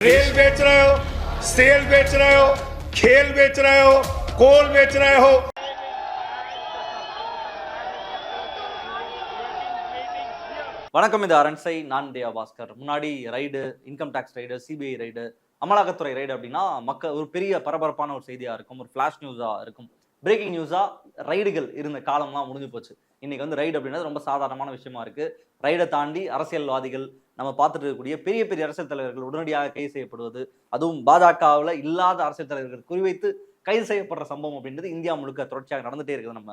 Rail बेच रहे हो सेल बेच रहे हो खेल बेच रहे हो कोल बेच रहे हो வணக்கம் இது அரண்சை நான் தேவா பாஸ்கர் முன்னாடி raid income tax raid CBI raid அமலாக்கத்துறை ரைடு அப்படின்னா மக்கள் ஒரு பெரிய பரபரப்பான ஒரு செய்தியா இருக்கும் ஒரு ஃபிளாஷ் நியூஸா இருக்கும் பிரேக்கிங் நியூஸாக ரைடுகள் இருந்த காலம்லாம் முடிஞ்சு போச்சு. இன்றைக்கி வந்து ரைடு அப்படின்றது ரொம்ப சாதாரணமான விஷயமா இருக்குது ரைடை தாண்டி அரசியல்வாதிகள் நம்ம பார்த்துட்டு இருக்கக்கூடிய பெரிய பெரிய அரசியல் தலைவர்கள் உடனடியாக கைது செய்யப்படுவது அதுவும் பாஜகவில் இல்லாத அரசியல் தலைவர்கள் குறிவைத்து கைது செய்யப்படுற சம்பவம் அப்படின்றது இந்தியா முழுக்க தொடர்ச்சியாக நடந்துட்டே இருக்குது. நம்ம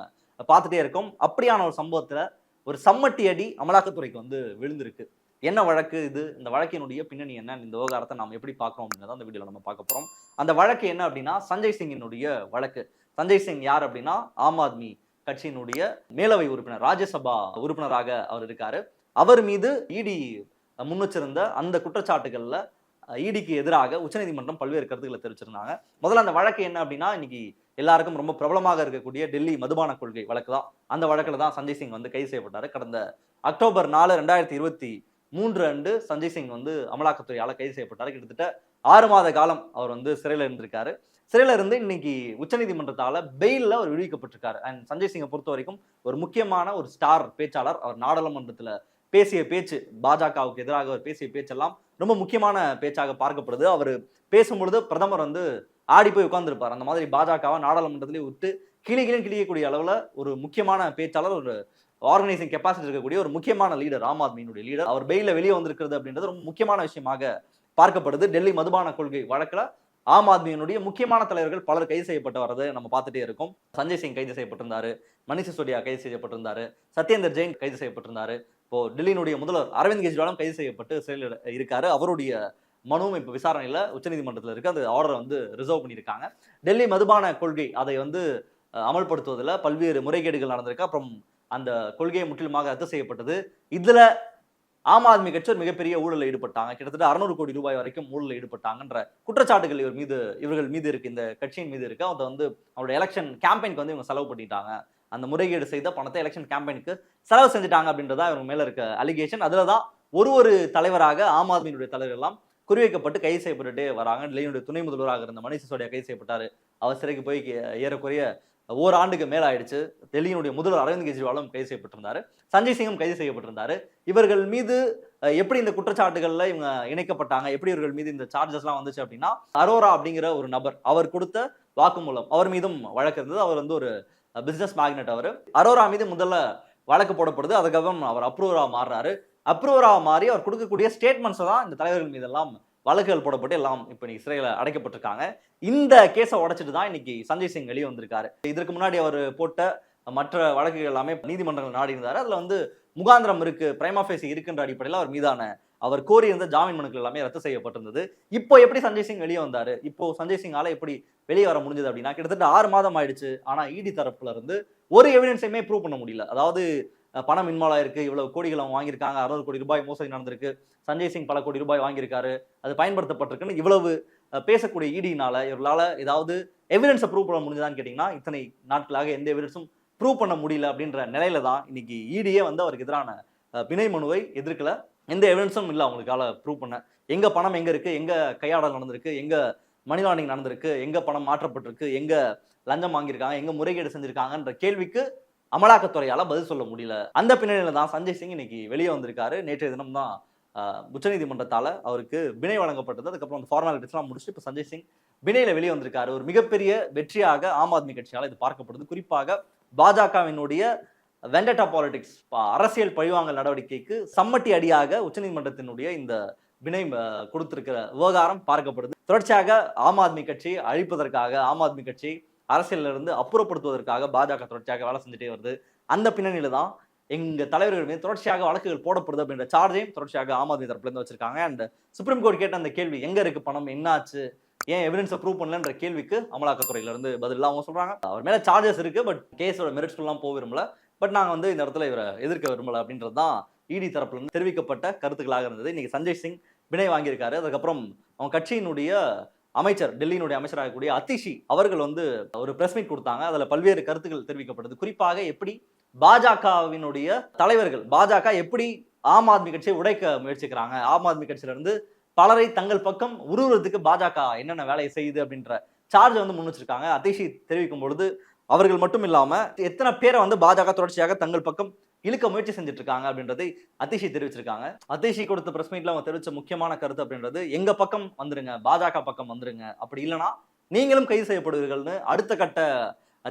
பார்த்துட்டே இருக்கோம். அப்படியான ஒரு சம்பவத்தில் ஒரு சம்மட்டி அடி அமலாக்கத்துறைக்கு வந்து விழுந்திருக்கு. என்ன வழக்கு இது? இந்த வழக்கினுடைய பின்னணி என்ன? இந்த விவகாரத்தை நாம் எப்படி பார்க்குறோம் அப்படின்றத அந்த வீடியோவில் நம்ம பார்க்க போகிறோம் அந்த வழக்கு என்ன அப்படின்னா சஞ்சய் சிங்கினுடைய வழக்கு. சஞ்சய் சிங் யார் அப்படின்னா ஆம் ஆத்மி கட்சியினுடைய மேலவை உறுப்பினர் ராஜ்யசபா உறுப்பினராக அவர் இருக்காரு. அவர் மீது இடி முன்வச்சிருந்த அந்த குற்றச்சாட்டுகள்ல இடிக்கு எதிராக உச்சநீதிமன்றம் பல்வேறு கருத்துக்களை தெரிவிச்சிருந்தாங்க. முதல்ல அந்த வழக்கு என்ன அப்படின்னா இன்னைக்கு எல்லாருக்கும் ரொம்ப பிரபலமாக இருக்கக்கூடிய டெல்லி மதுபான கொள்கை வழக்கு தான். அந்த வழக்குல தான் சஞ்சய் சிங் வந்து கைது செய்யப்பட்டாரு. கடந்த அக்டோபர் நாலு ரெண்டாயிரத்தி இருபத்தி மூன்று அன்று சஞ்சய் சிங் வந்து அமலாக்கத்துறையால் கைது செய்யப்பட்டார். கிட்டத்தட்ட ஆறு மாத காலம் அவர் வந்து சிறையில் இருந்திருக்காரு. சிறையில இருந்து இன்னைக்கு உச்சநீதிமன்றத்தால பெயில்ல அவர் விடுவிக்கப்பட்டிருக்காரு. அண்ட் சஞ்சய் சிங்கை பொறுத்த வரைக்கும் ஒரு முக்கியமான ஒரு ஸ்டார் பேச்சாளர். அவர் நாடாளுமன்றத்துல பேசிய பேச்சு பாஜகவுக்கு எதிராக அவர் பேசிய பேச்செல்லாம் ரொம்ப முக்கியமான பேச்சாக பார்க்கப்படுது. அவர் பேசும்பொழுது பிரதமர் வந்து ஆடி போய் உட்கார்ந்துருப்பார். அந்த மாதிரி பாஜகவை நாடாளுமன்றத்திலேயே விட்டு கிளி கிளி கிளியக்கூடிய அளவில் ஒரு முக்கியமான பேச்சாளர் ஒரு ஆர்கனைசிங் கெப்பாசிட்டி இருக்கக்கூடிய ஒரு முக்கியமான லீடர் ஆம் ஆத்மியினுடைய லீடர் அவர் பெயில வெளியே வந்திருக்கிறது அப்படின்றது ரொம்ப முக்கியமான விஷயமாக பார்க்கப்படுது. டெல்லி மதுபான கொள்கை வழக்கில் ஆம் ஆத்மியினுடைய முக்கியமான தலைவர்கள் பலர் கைது செய்யப்பட்டு வரதை நம்ம பார்த்துட்டே இருக்கோம். சஞ்சய் சிங் கைது செய்யப்பட்டிருந்தாரு. மணிஷ் சிசோடியா கைது செய்யப்பட்டிருந்தாரு. சத்யேந்தர் ஜெயின் கைது செய்யப்பட்டிருந்தாரு. இப்போ டெல்லியினுடைய முதல்வர் அரவிந்த் கெஜ்ரிவாலும் கைது செய்யப்பட்டு சிறையில் இருக்காரு. அவருடைய மனுவும் இப்போ விசாரணையில் உச்சநீதிமன்றத்தில் இருக்கு. அந்த ஆர்டரை வந்து ரிசர்வ் பண்ணியிருக்காங்க. டெல்லி மதுபான கொள்கை அதை வந்து அமல்படுத்துவதில் பல்வேறு முறைகேடுகள் நடந்திருக்கு. அப்புறம் அந்த கொள்கையை முற்றிலுமாக ரத்து செய்யப்பட்டது. இதில் ஆம் ஆத்மி கட்சி ஒரு மிகப்பெரிய ஊழலில் ஈடுபட்டாங்க. கிட்டத்தட்ட அறுநூறு கோடி ரூபாய் வரைக்கும் ஊழலில் ஈடுபட்டாங்கன்ற குற்றச்சாட்டுகள் இவர் மீது இவர்கள் மீது இருக்கு. இந்த கட்சியின் மீது இருக்கு. அதை வந்து அவருடைய எலெக்ஷன் கேம்பெயினுக்கு வந்து இவங்க செலவு பண்ணிட்டாங்க. அந்த முறைகேடு செய்த பணத்தை எலெக்ஷன் கேம்பெயினுக்கு செலவு செஞ்சுட்டாங்க அப்படின்றதா இவங்க மேல இருக்க அலிகேஷன் அதுல தான் ஒரு ஒரு தலைவராக ஆம் ஆத்மியினுடைய தலைவர் எல்லாம் குறிவைக்கப்பட்டு கைது செய்யப்பட்டுட்டே வராங்க. டெல்லியினுடைய துணை முதல்வராக இருந்த மணிஷ் சிசோடியா கைது செய்யப்பட்டாரு. அவர் சிறைக்கு போய் ஏறக்குறைய ஓராண்டுக்கு மேல ஆயிடுச்சு. டெல்லியினுடைய முதல்வர் அரவிந்த் கெஜ்ரிவாலும் கைது செய்யப்பட்டிருந்தாரு. சஞ்சய் சிங்கும் கைது செய்யப்பட்டிருந்தாரு. இவர்கள் மீது எப்படி இந்த குற்றச்சாட்டுகள்ல இவங்க இணைக்கப்பட்டாங்க? எப்படி இவர்கள் மீது இந்த சார்ஜஸ்லாம் வந்துச்சு அப்படின்னா அரோரா அப்படிங்கிற ஒரு நபர் அவர் கொடுத்த வாக்குமூலம் அவர் மீதும் வழக்கு இருந்தது. அவர் வந்து ஒரு பிசினஸ் மேக்னெட் அவர். அரோரா மீது முதல்ல வழக்கு போடப்படுது. அதுக்கப்புறம் அவர் அப்ரூவராக மாறுறாரு. அப்ரூவராக மாறி அவர் கொடுக்கக்கூடிய ஸ்டேட்மெண்ட்ஸ் தான் இந்த தலைவர்கள் மீதெல்லாம் வழக்குகள் போடப்பட்டு எல்லாம் இப்போ இன்னைக்கு சிறையில் அடைக்கப்பட்டிருக்காங்க. இந்த கேஸை உடைச்சிட்டு தான் இன்னைக்கு சஞ்சய் சிங் வெளியே வந்திருக்காரு. இதற்கு முன்னாடி அவர் போட்ட மற்ற வழக்குகள் எல்லாமே நீதிமன்றங்கள் நாடி இருந்தார். அதில் வந்து முகாந்திரம் இருக்கு பிரைமாஃபேசி இருக்குன்ற அடிப்படையில் அவர் மீதான அவர் கோரியிருந்த ஜாமீன் மனுக்கள் எல்லாமே ரத்து செய்யப்பட்டிருந்தது. இப்போ எப்படி சஞ்சய் சிங் வெளியே வந்தார்? இப்போ சஞ்சய் சிங்கால எப்படி வெளியே வர முடிஞ்சது அப்படின்னா கிட்டத்தட்ட ஆறு மாதம் ஆயிடுச்சு. ஆனால் இடி தரப்புல இருந்து ஒரு எவிடன்ஸையுமே ப்ரூவ் பண்ண முடியல. அதாவது பணம் இன்வால்வ் ஆயிருக்கு. இவ்வளவு கோடிகள் அவங்க வாங்கியிருக்காங்க. அறுநூறு கோடி ரூபாய் மோசடி நடந்திருக்கு. சஞ்சய் சிங் பல கோடி ரூபாய் வாங்கியிருக்காரு. அது பயன்படுத்தப்பட்டிருக்குன்னு இவ்வளவு பேசக்கூடிய இடினால இவர்களால் ஏதாவது எவிடன்ஸை ப்ரூவ் பண்ண முடிஞ்சதான்னு கேட்டிங்கன்னா இத்தனை நாட்களாக எந்த எவிடன்ஸும் ப்ரூவ் பண்ண முடியல அப்படின்ற நிலையில தான் இன்னைக்கு இடியே வந்து அவருக்கு எதிரான பிணை மனுவை எதிர்க்கல. எந்த எவிடன்ஸும் இல்லை அவங்களுக்கால ப்ரூவ் பண்ண. எங்க பணம் எங்க இருக்கு? எங்க கையாடல் நடந்திருக்கு? எங்க மணி லாண்டரிங் நடந்திருக்கு? எங்க பணம் மாற்றப்பட்டிருக்கு? எங்க லஞ்சம் வாங்கியிருக்காங்க? எங்க முறைகேடு செஞ்சிருக்காங்கன்ற கேள்விக்கு அமலாக்கத்துறையால பதில் சொல்ல முடியல. அந்த பின்னணியில தான் சஞ்சய் சிங் இன்னைக்கு வெளியே வந்திருக்காரு. நேற்றைய தினம் தான் உச்சநீதிமன்றத்தால அவருக்கு பிணை வழங்கப்பட்டது. அதுக்கப்புறம் அந்த ஃபார்மாலிட்டிஸ்லாம் முடிச்சுட்டு இப்போ சஞ்சய் சிங் பிணையில் வெளியே வந்திருக்காரு. ஒரு மிகப்பெரிய வெற்றியாக ஆம் ஆத்மி கட்சியால் இது பார்க்கப்படுது. குறிப்பாக பாஜகவினுடைய வெண்டட்டா பாலிடிக்ஸ் அரசியல் பழிவாங்கல் நடவடிக்கைக்கு சம்மட்டி அடியாக உச்சநீதிமன்றத்தினுடைய இந்த வினை கொடுத்திருக்கிற விவகாரம் பார்க்கப்படுது. தொடர்ச்சியாக ஆம் ஆத்மி கட்சி அழிப்பதற்காக ஆம் ஆத்மி கட்சி அரசியலில் இருந்து அப்புறப்படுத்துவதற்காக பாஜக தொடர்ச்சியாக வேலை செஞ்சுட்டே வருது. அந்த பின்னணியில தான் எங்க தலைவர்கள் மீது தொடர்ச்சியாக வழக்குகள் போடப்படுது அப்படின்ற சார்ஜையும் தொடர்ச்சியாக ஆம் ஆத்மி தரப்புலேருந்து வச்சிருக்காங்க. அண்ட் சுப்ரீம் கோர்ட் கேட்ட அந்த கேள்வி எங்க இருக்கு பணம்? என்னாச்சு? ஏன் எவிடன்ஸை ப்ரூவ் பண்ணலன்ற கேள்விக்கு அமலாக்கத்துறையில இருந்து பதிலாக அவங்க சொல்றாங்க. அவர் மேல சார்ஜஸ் இருக்கு பட் கேஸோட மெரிட்ஸ்லாம் போக விரும்பல. பட் நாங்க வந்து இந்த இடத்துல இவரை எதிர்க்க விரும்பல அப்படின்றது தான் இடி தரப்புல இருந்து தெரிவிக்கப்பட்ட கருத்துக்களாக இருந்தது. இன்னைக்கு சஞ்சய் சிங் வினை வாங்கியிருக்காரு. அதுக்கப்புறம் அவங்க கட்சியினுடைய அமைச்சர் டெல்லியினுடைய அமைச்சராக கூடிய அத்திஷி அவர்கள் வந்து ஒரு பிரஸ் மீட் கொடுத்தாங்க. அதுல பல்வேறு கருத்துக்கள் தெரிவிக்கப்பட்டது குறிப்பாக எப்படி பாஜகவினுடைய தலைவர்கள் பாஜக எப்படி ஆம் ஆத்மி கட்சியை உடைக்க முயற்சிக்கிறாங்க. ஆம் ஆத்மி கட்சியில இருந்து பலரை தங்கள் பக்கம் உருவுறதுக்கு பாஜக என்னென்ன வேலையை செய்யுது அப்படின்ற சார்ஜ் வந்து முன் வச்சிருக்காங்க. அதிஷி தெரிவிக்கும் பொழுது அவர்கள் மட்டும் இல்லாமல் எத்தனை பேரை வந்து பாஜக தொடர்ச்சியாக தங்கள் பக்கம் இழுக்க முயற்சி செஞ்சுட்டு இருக்காங்க அப்படின்றதை அதிஷி தெரிவிச்சிருக்காங்க. அதிஷி கொடுத்த பிரஸ் மீட்ல அவங்க தெரிவிச்ச முக்கியமான கருத்து அப்படின்றது எங்க பக்கம் வந்துருங்க பாஜக பக்கம் வந்துருங்க. அப்படி இல்லைன்னா நீங்களும் கைது செய்யப்படுவீர்கள்னு அடுத்த கட்ட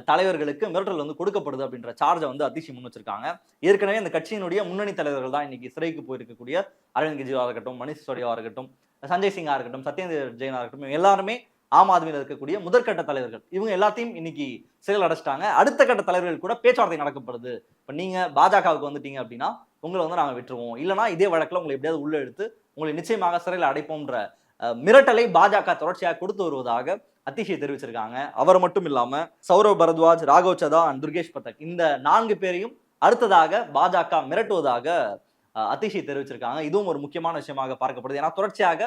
தலைவர்களுக்கு மிரட்டல் வந்து கொடுக்கப்படுது அப்படின்ற சார்ஜை வந்து அதிஷி முன் வச்சிருக்காங்க. ஏற்கனவே இந்த கட்சியினுடைய முன்னணி தலைவர்கள் தான் இன்னைக்கு சிறைக்கு போயிருக்கக்கூடிய அரவிந்த் கெஜ்ரிவாலா இருக்கட்டும் மணிஷ் சிசோடியாவா இருக்கட்டும் சஞ்சய் சிங்கா இருக்கட்டும் சத்யேந்திர ஜெயினா இருக்கட்டும் எல்லாருமே ஆம் ஆத்மியில் இருக்கக்கூடிய முதற்கட்ட தலைவர்கள். இவங்க எல்லாத்தையும் இன்னைக்கு சிறையில் அடைச்சிட்டாங்க. அடுத்த கட்ட தலைவர்கள் கூட பேச்சுவார்த்தை நடக்கப்படுது. இப்போ நீங்கள் பாஜகவுக்கு வந்துட்டீங்க அப்படின்னா உங்களை வந்து நாங்கள் விட்டுருவோம். இல்லைனா இதே வழக்கில் உங்களை எப்படியாவது உள்ள எடுத்து உங்களை நிச்சயமாக சிறையில் அடைப்போம்ன்ற மிரட்டலை பாஜக தொடர்ச்சியாக கொடுத்து வருவதாக அதிஷி தெரிவிச்சிருக்காங்க. அவர் மட்டும் இல்லாமல் சௌரவ் பரத்வாஜ் ராகவ் சதா அண்ட் துர்கேஷ் பதக் இந்த நான்கு பேரையும் அடுத்ததாக பாஜக மிரட்டுவதாக அஹ், தெரிவிச்சிருக்காங்க. இதுவும் ஒரு முக்கியமான விஷயமாக பார்க்கப்படுது. ஏன்னா தொடர்ச்சியாக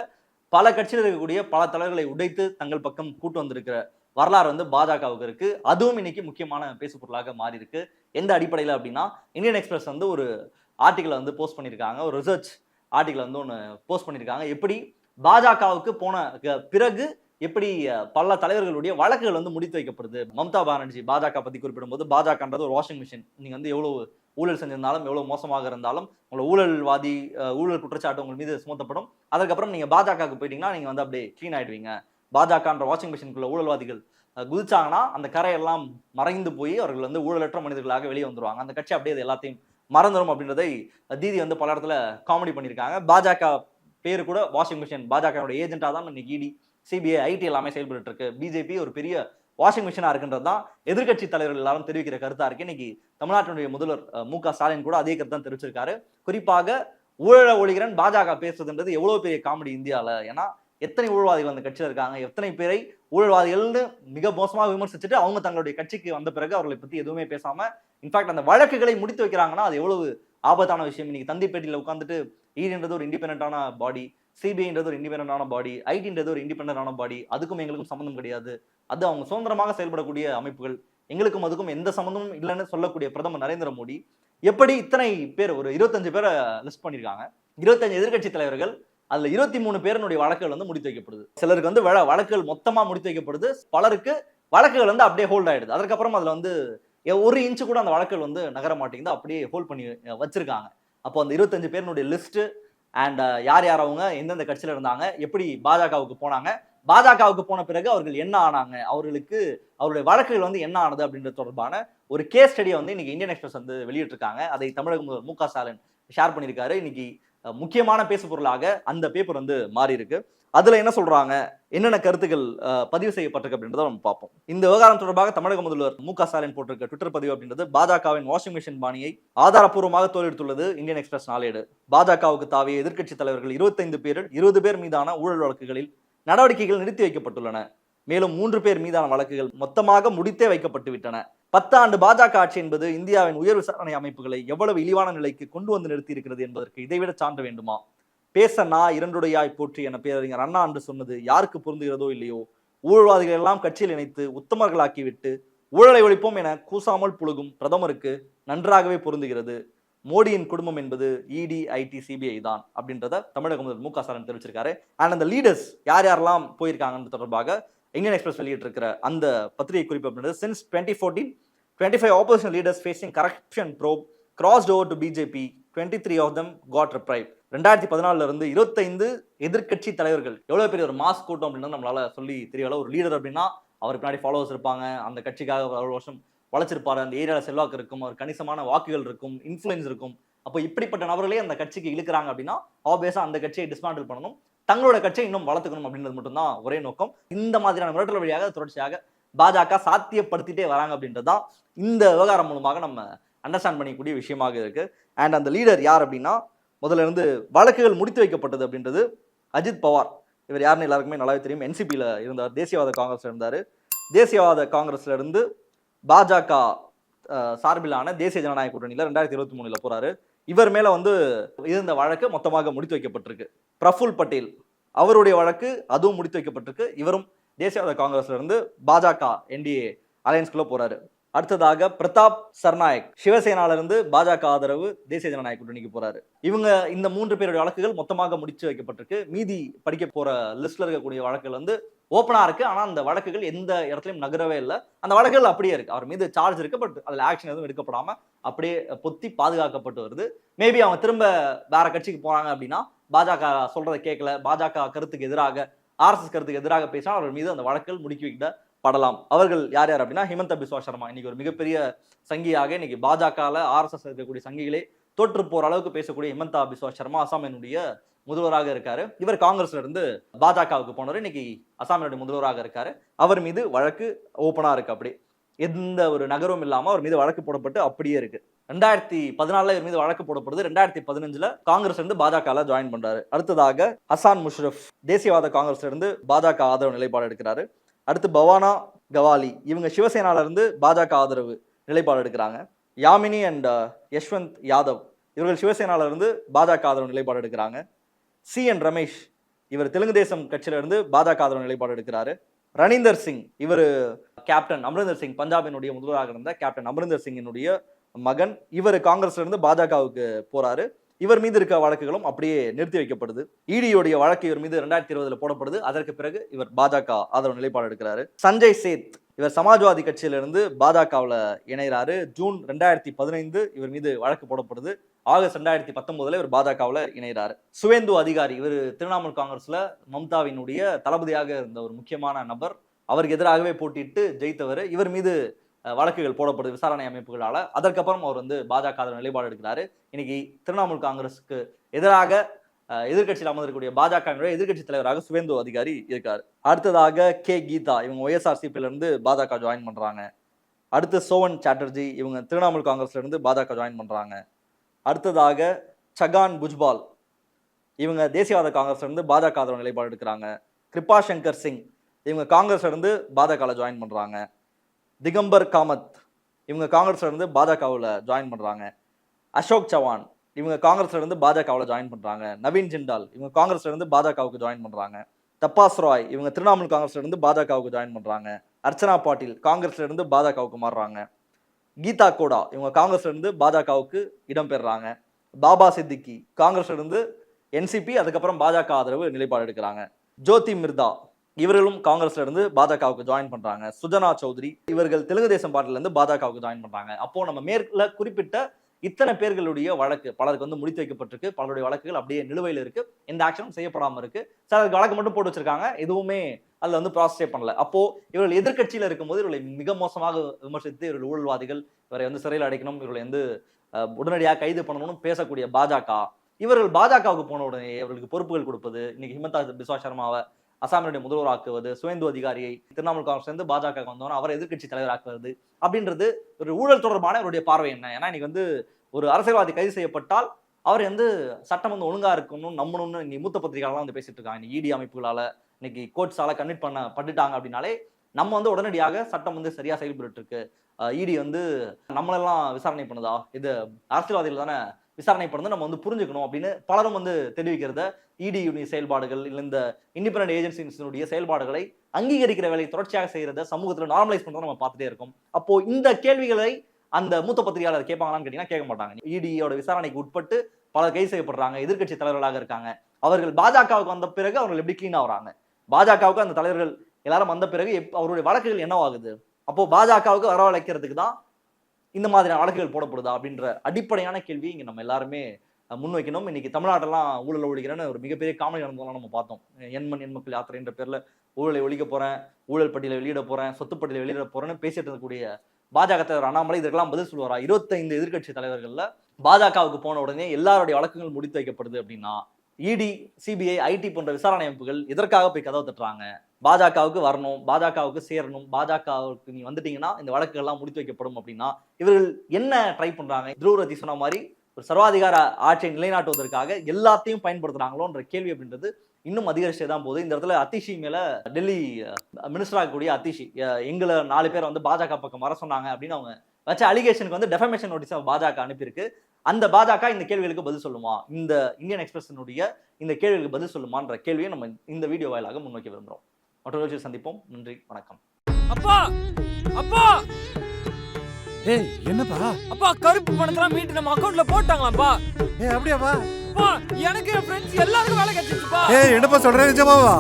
பல கட்சியில் இருக்கக்கூடிய பல தலைவர்களை உடைத்து தங்கள் பக்கம் கூட்டு வந்திருக்கிற வரலாறு வந்து பாஜகவுக்கு இருக்கு. அதுவும் இன்னைக்கு முக்கியமான பேசு பொருளாக மாறி இருக்கு. எந்த அடிப்படையில் அப்படின்னா இந்தியன் எக்ஸ்பிரஸ் வந்து ஒரு ஆர்டிக்கலை வந்து போஸ்ட் பண்ணியிருக்காங்க. ஒரு ரிசர்ச் ஆர்டிக்கல் வந்து ஒன்று போஸ்ட் பண்ணியிருக்காங்க. எப்படி பாஜகவுக்கு போன க- பிறகு எப்படி பல தலைவர்களுடைய வழக்குகள் வந்து முடித்து வைக்கப்படுது. மம்தா பானர்ஜி பாஜக பத்தி குறிப்பிடும்போது பாஜகன்றது ஒரு வாஷிங் மிஷின் நீங்க வந்து எவ்வளவு ஊழல் செஞ்சிருந்தாலும் எவ்வளவு மோசமாக இருந்தாலும் உங்களை ஊழல்வாதி ஊழல் குற்றச்சாட்டு உங்கள் மீது சுமத்தப்படும். அதுக்கப்புறம் நீங்க பாஜகவுக்கு போயிட்டீங்கன்னா நீங்க வந்து அப்படியே க்ளீன் ஆயிடுவீங்க. பாஜகன்ற வாஷிங் மிஷினுக்குள்ள ஊழல்வாதிகள் குதிச்சாங்கன்னா அந்த கரையெல்லாம் மறைந்து போய் அவர்கள் வந்து ஊழலற்ற மனிதர்களாக வெளியே வந்துருவாங்க. அந்த கட்சி அப்படியே இது எல்லாத்தையும் மறந்துடும் அப்படின்றதை தீதி வந்து பல இடத்துல காமெடி பண்ணியிருக்காங்க. பாஜக பேர் கூட வாஷிங் மிஷின் பாஜகவோட ஏஜென்ட்டாக தான் இன்னைக்கு இடி. சிபிஐ ஐடி எல்லாமே செயல்பட்டு இருக்கு பிஜேபி ஒரு பெரிய வாஷிங் மிஷினா இருக்குன்றது தான் எதிர்க்கட்சி தலைவர்கள் எல்லாரும் தெரிவிக்கிற கருத்தா இருக்கு. இன்னைக்கு தமிழ்நாட்டினுடைய முதல்வர் மு க ஸ்டாலின் கூட அதே கருத்து தான் தெரிவிச்சிருக்காரு. குறிப்பாக ஊழல ஒழிகிறன் பாஜக பேசுறதுன்றது எவ்வளவு பெரிய காமெடி இந்தியாவில் ஏன்னா எத்தனை ஊழல்வாதிகள் அந்த கட்சியில் இருக்காங்க எத்தனை பேரை ஊழல்வாதிகள்னு மிக மோசமாக விமர்சிச்சுட்டு அவங்க தங்களுடைய கட்சிக்கு வந்த பிறகு அவர்களை பற்றி எதுவுமே பேசாமல் இன்ஃபேக்ட் அந்த வழக்குகளை முடித்து வைக்கிறாங்கன்னா அது எவ்வளவு ஆபத்தான விஷயம். இன்னைக்கு தந்திப்பேட்டியில் உட்காந்துட்டு ஈடுன்றது ஒரு இண்டிபெண்ட்டான பாடி சிபிஐன்றது ஒரு இண்டிபெண்டான பாடி ஐடின்றது ஒரு இண்டிபெண்டான பாடி அதுக்கும் எங்களுக்கும் சம்மந்தம் கிடையாது. அது அவங்க சுதந்திரமாக செயல்படக்கூடிய அமைப்புகள். எங்களுக்கும் அதுக்கும் எந்த சம்மந்தமும் இல்லைன்னு சொல்லக்கூடிய பிரதமர் நரேந்திர மோடி எப்படி இத்தனை பேர் ஒரு இருபத்தஞ்சு பேரை லிஸ்ட் பண்ணியிருக்காங்க இருபத்தஞ்சு எதிர்க்கட்சி தலைவர்கள் அதுல இருபத்தி மூணு பேருனுடைய வழக்குகள் வந்து முடித்து வைக்கப்படுது. சிலருக்கு வந்து வழ- வழக்குகள் மொத்தமா முடித்து வைக்கப்படுது. பலருக்கு வழக்குகள் வந்து அப்படியே ஹோல்ட் ஆயிடுது. அதுக்கப்புறம் அதுல வந்து ஒரு இன்ச்சு கூட அந்த வழக்குகள் வந்து நகர மாட்டேங்குது. அப்படியே ஹோல்ட் பண்ணி வச்சுருக்காங்க வச்சிருக்காங்க. அப்போ அந்த இருபத்தஞ்சு பேருனுடைய லிஸ்ட்டு அண்ட் uh, யார் யார் அவங்க? எந்தெந்த கட்சியில இருந்தாங்க? எப்படி பாஜகவுக்கு போனாங்க? பாஜகவுக்கு போன பிறகு அவர்கள் என்ன ஆனாங்க? அவர்களுக்கு அவருடைய வழக்குகள் வந்து என்ன ஆனது அப்படின்றது தொடர்பான ஒரு கேஸ் ஸ்டடியை வந்து இன்னைக்கு இந்தியன் எக்ஸ்பிரஸ் வந்து வெளியிட்டிருக்காங்க. அதை தமிழக முதல்வர் மு க ஸ்டாலின் ஷேர் பண்ணியிருக்காரு. இன்னைக்கு முக்கியமான பேசு பொருளாக அந்த பேப்பர் வந்து மாறி இருக்கு அதுல என்ன சொல்றாங்க? என்னென்ன கருத்துக்கள் பதிவு செய்யப்பட்டிருக்கு அப்படின்றத நம்ம பார்ப்போம். இந்த விவகாரம் தொடர்பாக தமிழக முதல்வர் மு க ஸ்டாலின் போட்டிருக்க ட்விட்டர் பதிவு அப்படின்றது பாஜகவின் வாஷிங் மிஷின் பாணியை ஆதாரப்பூர்வமாக தோலெடுத்துள்ளது இந்தியன் எக்ஸ்பிரஸ் நாளேடு. பாஜகவுக்கு தாவிய எதிர்க்கட்சி தலைவர்கள் இருபத்தைந்து பேரில் இருபது பேர் மீதான ஊழல் வழக்குகளில் நடவடிக்கைகள் நிறுத்தி வைக்கப்பட்டுள்ளன. மேலும் மூன்று பேர் மீதான வழக்குகள் மொத்தமாக முடித்தே வைக்கப்பட்டு விட்டன. பத்தாண்டு பாஜக ஆட்சி என்பது இந்தியாவின் உயர் விசாரணை அமைப்புகளை எவ்வளவு இழிவான நிலைக்கு கொண்டு வந்து நிறுத்தி இருக்கிறது என்பதற்கு இதைவிட சான்று வேண்டுமா? பேச நான் இரண்டுடையாய் போற்றி என பேரறிஞர் அண்ணா என்று சொன்னது யாருக்கு பொருந்துகிறதோ இல்லையோ? ஊழல்வாதிகள் எல்லாம் கட்சியில் இணைத்து உத்தமர்களாக்கிவிட்டு ஊழலை ஒழிப்போம் என கூசாமல் புழுகும் பிரதமருக்கு நன்றாகவே பொருந்துகிறது. மோடியின் குடும்பம் என்பது இடி ஐடி சிபிஐ தான் அப்படின்றத தமிழக முதல்வர் மு க ஸ்டாலின் தெரிவிச்சிருக்காரு. அண்ட் அந்த லீடர்ஸ் யார் யாரெல்லாம் போயிருக்காங்கன்னு தொடர்பாக இந்தியன் எக்ஸ்பிரஸ் வெளியிட்டிருக்கிற அந்த பத்திரிகை குறிப்பு அப்படின்றது since twenty fourteen twenty five opposition leaders facing corruption probe crossed over to BJP twenty three of them got reprieve ரெண்டாயிரத்தி பதினாலுல இருந்து இருபத்தைந்து எதிர்க்கட்சி தலைவர்கள் எவ்வளோ பெரிய ஒரு மாஸ் கூட்டம் அப்படின்னு நம்மளால சொல்லி தெரியல ஒரு லீடர் அப்படின்னா அவருக்கு பின்னாடி ஃபாலோவர்ஸ் இருப்பாங்க. அந்த கட்சிக்காக ஒரு வருஷம் வளைச்சிருப்பாரு அந்த ஏரியாவில் செல்வாக்கு இருக்கும். அவர் கணிசமான வாக்குகள் இருக்கும் இன்ஃப்ளூயன்ஸ் இருக்கும். அப்போ இப்படிப்பட்ட நபர்களே அந்த கட்சிக்கு இழுக்கிறாங்க அப்படின்னா ஆப்வியஸாக அந்த கட்சியை டிஸ்மாண்டில் பண்ணணும். தங்களோட கட்சியை இன்னும் வளர்த்துக்கணும் அப்படின்றது மட்டும்தான் ஒரே நோக்கம். இந்த மாதிரியான மிரட்டல் வழியாக தொடர்ச்சியாக பாஜக சாத்தியப்படுத்திட்டே வராங்க அப்படின்றது தான் இந்த விவகாரம் மூலமாக நம்ம அண்டர்ஸ்டாண்ட் பண்ணிக்கூடிய விஷயமாக இருக்கு. அண்ட் அந்த லீடர் யார் அப்படின்னா முதல்ல இருந்து வழக்குகள் முடித்து வைக்கப்பட்டது அப்படின்றது அஜித் பவார். இவர் யாருன்னு எல்லாருக்குமே நல்லாவே தெரியும். என்சிபியில் இருந்தார் தேசியவாத காங்கிரஸில் இருந்தார். தேசியவாத காங்கிரஸில் இருந்து பாஜக சார்பிலான தேசிய ஜனநாயக கூட்டணியில் ரெண்டாயிரத்தி இருபத்தி மூணில் போகிறாரு இவர் மேலே வந்து இருந்த வழக்கு மொத்தமாக முடித்து வைக்கப்பட்டிருக்கு. பிரஃபுல் பட்டேல் அவருடைய வழக்கு அதுவும் முடித்து வைக்கப்பட்டிருக்கு. இவரும் தேசியவாத காங்கிரஸ்ல இருந்து பாஜக என்டிஏ அலையன்ஸ்குள்ளே போகிறாரு அடுத்ததாக பிரதாப் சர்நாயக் சிவசேனால இருந்து பாஜக ஆதரவு தேசிய ஜனநாயக கூட்டணிக்கு போறாரு. இவங்க இந்த மூன்று பேருடைய வழக்குகள் மொத்தமாக முடிச்சு வைக்கப்பட்டிருக்கு. மீதி படிக்க போற லிஸ்ட்ல இருக்கக்கூடிய வழக்குகள் வந்து ஓப்பனாக இருக்குது ஆனால் அந்த வழக்குகள் எந்த இடத்துலையும் நகரவே இல்லை. அந்த வழக்குகள் அப்படியே இருக்குது அவர் மீது சார்ஜ் இருக்குது பட் அதில் ஆக்ஷன் எதுவும் எடுக்கப்படாமல் அப்படியே பொத்தி பாதுகாக்கப்பட்டு வருது. மேபி அவங்க திரும்ப வேற கட்சிக்கு போனாங்க அப்படின்னா பாஜக சொல்கிறத கேட்கல பாஜக கருத்துக்கு எதிராக ஆர்எஸ்எஸ் கருத்துக்கு எதிராக பேசினா அவர் மீது அந்த வழக்குகள் முடுக்கி வைக்க படலாம் அவர்கள் யார் யார் அப்படின்னா ஹிமந்த பிஸ்வா சர்மா. இன்னைக்கு ஒரு மிகப்பெரிய சங்கியாக இன்னைக்கு பாஜகவில் ஆர்எஸ்எஸ் இருக்கக்கூடிய சங்கிகளே தோற்று போகிற அளவுக்கு பேசக்கூடிய ஹிமந்தா பிஸ்வா சர்மா அசாமினுடைய முதல்வராக இருக்காரு. இவர் காங்கிரஸ்ல இருந்து பாஜகவுக்கு போனவர். இன்னைக்கு அசாமினுடைய முதல்வராக இருக்காரு. அவர் மீது வழக்கு ஓப்பனா இருக்கு அப்படி. எந்த ஒரு நகரமும் இல்லாம அவர் மீது வழக்கு போடப்பட்டு அப்படியே இருக்கு. ரெண்டாயிரத்தி பதினாலுல இவர் மீது வழக்கு போடப்படுது. ரெண்டாயிரத்தி பதினஞ்சுல காங்கிரஸ் இருந்து பாஜக ஜாயின் பண்றாரு. அடுத்ததாக ஹசான் முஷ்ரப் தேசியவாத காங்கிரஸ்ல இருந்து பாஜக ஆதரவு நிலைப்பாடு எடுக்கிறாரு. அடுத்து பவானா கவாலி இவங்க சிவசேனால இருந்து பாஜக ஆதரவு நிலைப்பாடு எடுக்கிறாங்க. யாமினி அண்ட் யஷ்வந்த் யாதவ் இவர்கள் சிவசேனால இருந்து பாஜக ஆதரவு நிலைப்பாடு எடுக்கிறாங்க. சி என் ரமேஷ் இவர் தெலுங்கு தேசம் கட்சியிலிருந்து பாஜக ஆதரவு நிலைப்பாடு எடுக்கிறாரு. ரணிந்தர் சிங் இவர் கேப்டன் அமரிந்தர் சிங் பஞ்சாபினுடைய முதல்வராக இருந்த கேப்டன் அமரிந்தர் சிங்கினுடைய மகன் இவர் காங்கிரஸ்ல இருந்து பாஜகவுக்கு போறாரு. இவர் மீது இருக்க வழக்குகளும் அப்படியே நிறுத்தி வைக்கப்படுது. இடியோடைய வழக்கு இவர் மீது ரெண்டாயிரத்தி இருபதுல போடப்படுது. அதற்கு பிறகு இவர் பாஜக ஆதரவு நிலைப்பாடு எடுக்கிறாரு. சஞ்சய் சேத் இவர் சமாஜ்வாதி கட்சியிலிருந்து பாஜகவில் இணைகிறாரு ஜூன் ரெண்டாயிரத்தி பதினைந்து இவர் மீது வழக்கு போடப்படுது. ஆகஸ்ட் ரெண்டாயிரத்தி பத்தொன்பதுல இவர் பாஜகவில் இணைகிறார் சுவேந்து அதிகாரி இவர் திரிணாமுல் காங்கிரஸ்ல மம்தாவினுடைய தளபதியாக இருந்த ஒரு முக்கியமான நபர். அவருக்கு எதிராகவே போட்டியிட்டு ஜெயித்தவர். இவர் மீது வழக்குகள் போடப்படுது விசாரணை அமைப்புகளால். அதற்கப்புறம் அவர் வந்து பாஜக நிலைப்பாடு எடுக்கிறாரு. இன்னைக்கு திரிணாமுல் காங்கிரஸுக்கு எதிராக எதிர்கட்சியில் அமர்ந்திருக்கக்கூடிய பாஜகவினுடைய எதிர்க்கட்சி தலைவராக சுவேந்து அதிகாரி இருக்கார். அடுத்ததாக கே கீதா இவங்க ஒய்எஸ்ஆர்சிபிலிருந்து பாஜக ஜாயின் பண்ணுறாங்க அடுத்து சோவன் சாட்டர்ஜி இவங்க திரிணாமுல் காங்கிரஸ்லேருந்து பாஜக ஜாயின் பண்ணுறாங்க அடுத்ததாக சகான் புஜ்பால் இவங்க தேசியவாத காங்கிரஸ்லேருந்து பாஜக ஆதரவு நிலைப்பாடு எடுக்கிறாங்க. கிருபா சங்கர் சிங் இவங்க காங்கிரஸ்லேருந்து பாஜகவில் ஜாயின் பண்ணுறாங்க திகம்பர் காமத் இவங்க காங்கிரஸ்லேருந்து பாஜகவில் ஜாயின் பண்ணுறாங்க அசோக் சவான் இவங்க காங்கிரஸ்ல இருந்து பாஜகவில் ஜாயின் பண்றாங்க. நவீன் ஜிண்டால் இவங்க காங்கிரஸ்ல இருந்து பாஜகவுக்கு ஜாயின் பண்றாங்க. தப்பாஸ் ராய் இவங்க திரிணாமுல் காங்கிரஸ்ல இருந்து பாஜகவுக்கு ஜாயின் பண்றாங்க. அர்ச்சனா பாட்டீல் காங்கிரஸ்ல இருந்து பாஜகவுக்கு மாறுறாங்க. கீதா கோடா இவங்க காங்கிரஸ்ல இருந்து பாஜகவுக்கு இடம் பெறுறாங்க. பாபா சித்திக்கி காங்கிரஸ்ல இருந்து என்சிபி அதுக்கப்புறம் பாஜக ஆதரவு நிலைப்பாடு எடுக்கிறாங்க. ஜோதி மிர்தா இவர்களும் காங்கிரஸ்ல இருந்து பாஜகவுக்கு ஜாயின் பண்றாங்க. சுஜனா சௌத்ரி இவர்கள் தெலுங்கு தேசம் பார்ட்டில இருந்து பாஜகவுக்கு ஜாயின் பண்றாங்க. அப்போ நம்ம மேற்குல குறிப்பிட்ட இத்தனை பேர்களுடைய வழக்கு பலருக்கு வந்து முடித்து வைக்கப்பட்டிருக்கு. பலருடைய வழக்குகள் அப்படியே நிலுவையில் இருக்கு. எந்த ஆக்ஷனும் செய்யப்படாமல் இருக்கு. சிலருக்கு வழக்கு மட்டும் போட்டு வச்சிருக்காங்க. எதுவுமே அதில் வந்து ப்ராசஸே பண்ணல. அப்போ இவர்கள் எதிர்க்கட்சியில இருக்கும்போது இவர்களை மிக மோசமாக விமர்சித்து இவர்கள் ஊழல்வாதிகள் இவரை வந்து சிறையில் அடைக்கணும் இவர்களை வந்து உடனடியாக கைது பண்ணணும்னு பேசக்கூடிய பாஜக. இவர்கள் பாஜகவுக்கு போன உடனே இவர்களுக்கு பொறுப்புகள் கொடுப்பது இன்னைக்கு ஹிமந்தா பிஸ்வா சர்மாவை அசாமினுடைய முதல்வராக்குவது சுவேந்து அதிகாரியை திரிணாமுல் காங்கிரஸ் சேர்ந்து பாஜக வந்தோன்னா அவரை எதிர்க்கட்சி தலைவராக்குவது அப்படின்றது ஒரு ஊழல் தொடர்பான அவருடைய பார்வை என்ன? ஏன்னா இன்னைக்கு வந்து ஒரு அரசியல்வாதி கைது செய்யப்பட்டால் அவர் வந்து சட்டம் வந்து ஒழுங்கா இருக்கணும்னு நம்பணும்னு இன்னைக்கு மூத்த பத்திரிகைலாம் வந்து பேசிட்டு இருக்காங்க. இன்னைக்கு இடி அமைப்புகளால இன்னைக்கு கோர்ட்ஸால கன்விட் பண்ண பட்டுட்டாங்க அப்படின்னாலே நம்ம வந்து உடனடியாக சட்டம் வந்து சரியா செயல்பட்டு இருக்கு இடி வந்து நம்மளெல்லாம் விசாரணை பண்ணுதா? இது அரசியல்வாதிகள் தானே விசாரணை பண்ணது நம்ம வந்து புரிஞ்சுக்கணும் அப்படின்னு பலரும் வந்து தெரிவிக்கிறத இடியுடைய செயல்பாடுகள் இல்லை இந்த இண்டிபெண்ட் ஏஜென்சிஸினுடைய செயல்பாடுகளை அங்கீகரிக்கிற வேலையை தொடர்ச்சியாக செய்கிறத சமூகத்தில் நார்மலைஸ் பண்ணுறத நம்ம பார்த்துட்டே இருக்கோம். அப்போ இந்த கேள்விகளை அந்த மூத்த பத்திரிகையாளர் கேட்பாங்களான்னு கேட்டீங்கன்னா கேட்க மாட்டாங்க. இடியோட விசாரணைக்கு உட்பட்டு பலர் கைது செய்யப்படுறாங்க எதிர்க்கட்சி தலைவர்களாக இருக்காங்க. அவர்கள் பாஜகவுக்கு வந்த பிறகு அவர்கள் எப்படி கிளீன் ஆகுறாங்க? பாஜகவுக்கு அந்த தலைவர்கள் எல்லாரும் வந்த பிறகு எப்- அவருடைய வழக்குகள் என்னவாகுது? அப்போ பாஜகவுக்கு வரவழைக்கிறதுக்கு தான் இந்த மாதிரியான வழக்குகள் போடப்படுதா அப்படின்ற அடிப்படையான கேள்வி இங்கே நம்ம எல்லாருமே முன்வைக்கணும். இன்னைக்கு தமிழ்நாட்டெல்லாம் ஊழல் ஒழிக்கிறேன்னு ஒரு மிகப்பெரிய காமெடி நடந்ததெல்லாம் நம்ம பார்த்தோம். எண்மண் எண்மக்கள் யாத்திரைன்ற பேரில் ஊழலை ஒழிக்க போகிறேன் ஊழல் பட்டியலை வெளியிட போகிறேன் சொத்து பட்டியலை வெளியிட போகிறேன்னு பேசிட்டு இருக்கக்கூடிய பாஜக தலைவர் அண்ணாமலை இதற்கெல்லாம் பதில் சொல்லுவாரா? இருபத்தைந்து எதிர்க்கட்சி தலைவர்களில் பாஜகவுக்கு போன உடனே எல்லாருடைய வழக்குகள் முடித்து வைக்கப்படுது அப்படின்னா இடி சிபிஐ ஐடி போன்ற விசாரணை அமைப்புகள் இதற்காக போய் கதவை தட்டுறாங்க? பாஜகவுக்கு வரணும் பாஜகவுக்கு சேரணும் பாஜகவுக்கு நீ வந்துட்டீங்கன்னா இந்த வழக்குகள்லாம் முடித்து வைக்கப்படும் அப்படின்னா இவர்கள் என்ன ட்ரை பண்றாங்க? துருவரதி சொன்ன மாதிரி ஒரு சர்வாதிகார ஆட்சியை நிலைநாட்டுவதற்காக எல்லாத்தையும் பயன்படுத்துறாங்களோன்ற கேள்வி அப்படின்றது இன்னும் அதிகரிச்சே தான் போகுது. இந்த இடத்துல அத்திஷி மேல டெல்லி மினிஸ்டர் ஆகக்கூடிய அத்திஷி எங்களை நாலு பேர் வந்து பாஜக பக்கம் வர சொன்னாங்க அப்படின்னு அவங்க வச்ச அலிகேஷனுக்கு வந்து டெஃபமேஷன் நோட்டீஸ் பாஜக அனுப்பியிருக்கு. அந்த பாஜக இந்த கேள்விகளுக்கு பதில் சொல்லுமா? இந்த இந்தியன் எக்ஸ்பிரஸினுடைய இந்த கேள்விகளுக்கு பதில் சொல்லுமான்ற கேள்வியை நம்ம இந்த வீடியோ வாயிலாக முன்வைக்க விரும்புகிறோம். மற்றொரு சந்திப்போம். நன்றி வணக்கம். அப்பா! அப்பா! ஏய் என்னப்பா? அப்பா கருப்பு பணத்தெல்லாம் மீட்டு நம்ம அக்கவுண்ட்ல போட்டாங்களாப்பா? ஏய் அப்படியாப்பா அப்பா எனக்கு என் ஃப்ரெண்ட்ஸ் எல்லாருக்கும் வேலை கிடைச்சிச்சுப்பா ஏய் என்னப்பா சொல்ற நிஜமாவா?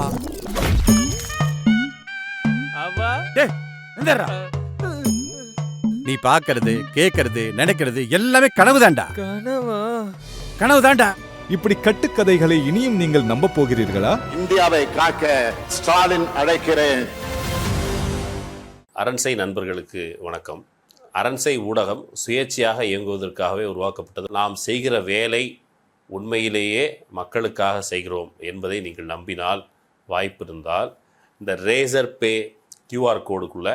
அப்பா டேய் எந்தடா நீ பாக்குறது கேக்குறது நினைக்கிறது எல்லாமே கனவு தான்டா கனவா? கனவு தான்டா இப்படி கட்டுக்கதைகளை இனியும் நீங்கள் நம்ப போகிறீர்களா? இந்தியாவை காக்க ஸ்டாலின் அழைக்கிறேன். அரண்சை நண்பர்களுக்கு வணக்கம். அரண்சை ஊடகம் சுயேட்சையாக இயங்குவதற்காகவே உருவாக்கப்பட்டது. நாம் செய்கிற வேலை உண்மையிலேயே மக்களுக்காக செய்கிறோம் என்பதை நீங்கள் நம்பினால் வாய்ப்பு இருந்தால் இந்த ரேசர் பே கியூஆர் கோடுக்குள்ளே